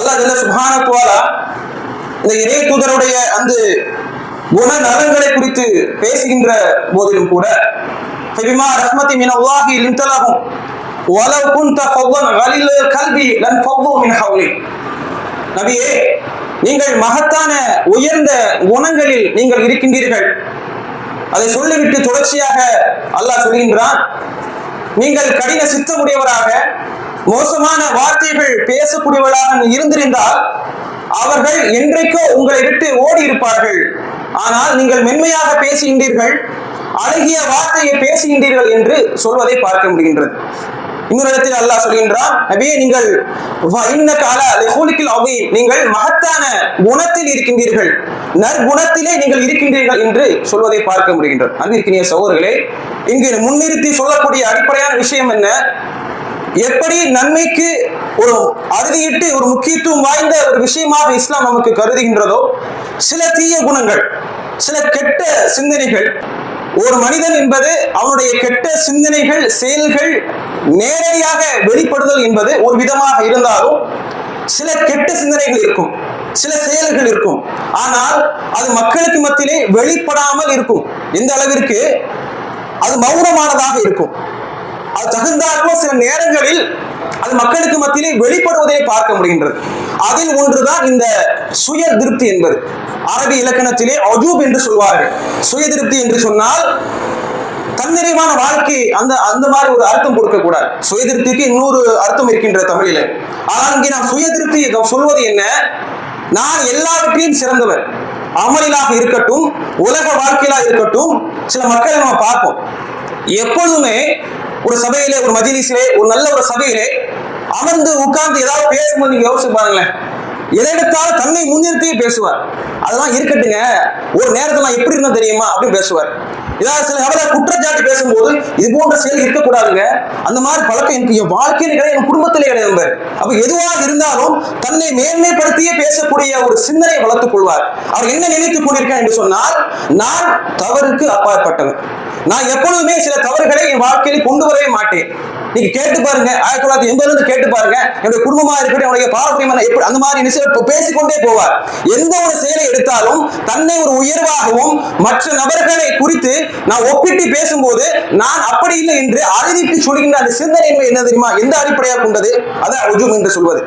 அல்லாஹ் ஜல்ல சுபானத்துவாலா இந்த இறை தூதருடைய அந்த குண நலன்களை குறித்து பேசுகின்ற போதிலும் கூட ஃபபிமா ரஹ்மத்தி மின் அல்லாஹி லின்தலஹும் வலவ் குன்த ஃபவ்வன் கலில் கல்வி லன் ஃபவ்வு மின் ஹவ்லி. நபியே நீங்கள் மகத்தான உயர்ந்த குணங்களில் நீங்கள் இருக்கின்றீர்கள். அதை சொல்லிவிட்டு தொடர்ச்சியாக அல்லாஹ் சொல்கின்றான் நீங்கள் கடின சித்தமுடையவராக மோசமான வார்த்தைகள் பேசக்கூடியவர்களாக இருந்திருந்தால் அவர்கள் என்றைக்கோ உங்களை விட்டு ஓடி இருப்பார்கள். ஆனால் நீங்கள் மென்மையாக பேசுகின்றீர்கள் அழகிய வார்த்தையை பேசுகின்றீர்கள் என்று சொல்வதை பார்க்க முடிகின்றது. இன்னொரு இடத்தில் அல்லாஹ் சொல்கின்றான் நபியே நீங்கள் வ- நீங்கள் மகத்தான குணத்தில் இருக்கின்றீர்கள். நற்குணத்திலே நீங்கள் இருக்கின்றீர்கள் என்று சொல்வதை பார்க்க முடிகின்றது. அன்பிற்கினிய சகோதரர்களே இங்கு முன்னிறுத்தி சொல்லக்கூடிய அடிப்படையான விஷயம் என்ன? எப்படி நன்மைக்கு ஒரு அறுதியிட்டு ஒரு முக்கியத்துவம் வாய்ந்த ஒரு விஷயமாக இஸ்லாம் நமக்கு கருதுகின்றதோ சில தீய குணங்கள் சில கெட்ட சிந்தனைகள் ஒரு மனிதன் என்பது அவனுடைய கெட்ட சிந்தனைகள் செயல்கள் நேரடியாக வெளிப்படுதல் என்பது ஒரு விதமாக இருந்தாலும் சில கெட்ட சிந்தனைகள் இருக்கும் சில செயல்கள் இருக்கும். ஆனால் அது மக்களுக்கு மத்தியிலே வெளிப்படாமல் இருக்கும். எந்த அளவிற்கு? அது மௌனமானதாக இருக்கும். அது தகுந்தாற்போல் சில நேரங்களில் அது மக்களுக்கு மத்தியிலே வெளிப்படுவதை பார்க்க முடிகின்றது. அதில் ஒன்றுதான் இந்த சுய திருப்தி என்பது. அரபி இலக்கணத்திலே அஜூப் என்று சொல்வார்கள். சுய திருப்தி என்று சொன்னால் தன்னிறைவான வாழ்க்கை அந்த அந்த மாதிரி ஒரு அர்த்தம் கொடுக்க கூடாது சுய திருப்திக்கு இன்னொரு அர்த்தம் இருக்கின்ற தமிழில. ஆனால் இங்கே நான் சுய திருப்தி சொல்வது என்ன? நான் எல்லாவற்றையும் சிறந்தவர் அமலிலாக இருக்கட்டும் உலக வாழ்க்கையிலாக இருக்கட்டும் சில மக்களை நம்ம பார்ப்போம். எப்பொழுதுமே ஒரு சபையிலே ஒரு மஜிலிஸிலே ஒரு நல்ல ஒரு சபையிலே அமர்ந்து உட்கார்ந்து ஏதாவது பேசும்போது நீங்க யோசிச்சு பாருங்களேன். எதை எடுத்தாலும் தன்னை முன்னிறுத்தியே பேசுவார். அதெல்லாம் இருக்கட்டுங்க. ஒரு நேரத்துல நான் எப்படி இருந்தா தெரியுமா? அப்படின்னு பேசுவார். ஏதாவது சில அவரை குற்றச்சாட்டு பேசும்போது இது போன்ற செயல் இருக்கக்கூடாதுங்க. அந்த மாதிரி பழக்கம் எனக்கு என் வாழ்க்கையில கிடையாது என் குடும்பத்திலே கிடையாது அப்ப எதுவாக இருந்தாலும் தன்னை மேன்மைப்படுத்தியே பேசக்கூடிய ஒரு சிந்தனை வளர்த்துக் கொள்வார். அவர் என்ன நினைத்துக் கொண்டிருக்கார் என்று சொன்னால் நான் தவறுக்கு அப்பாற்பட்டவன். நான் எப்பொழுதுமே சில தவறுகளை என் வாழ்க்கையில் கொண்டு வரவே மாட்டேன். நீங்க கேட்டு பாருங்க. ஆயிரத்தி தொள்ளாயிரத்தி எண்பதுல இருந்து கேட்டு பாருங்க. என்னுடைய குடும்பமா இருக்கட்டும் என்னுடைய பாரம்பரியமான எப்படி அந்த மாதிரி நிச்சயம் பேசிக்கொண்டே போவார். எந்த ஒரு செயலை எடுத்தாலும் தன்னை ஒரு உயர்வாகவும் மற்ற நபர்களை குறித்து நான் ஒப்பிட்டு பேசும்போது நான் அப்படி இல்லை என்று அறிவித்து சொல்கின்ற அந்த சிந்தனை என்ன தெரியுமா? எந்த அடிப்படையாக கொண்டது? அதான் உஜும் என்று சொல்வது.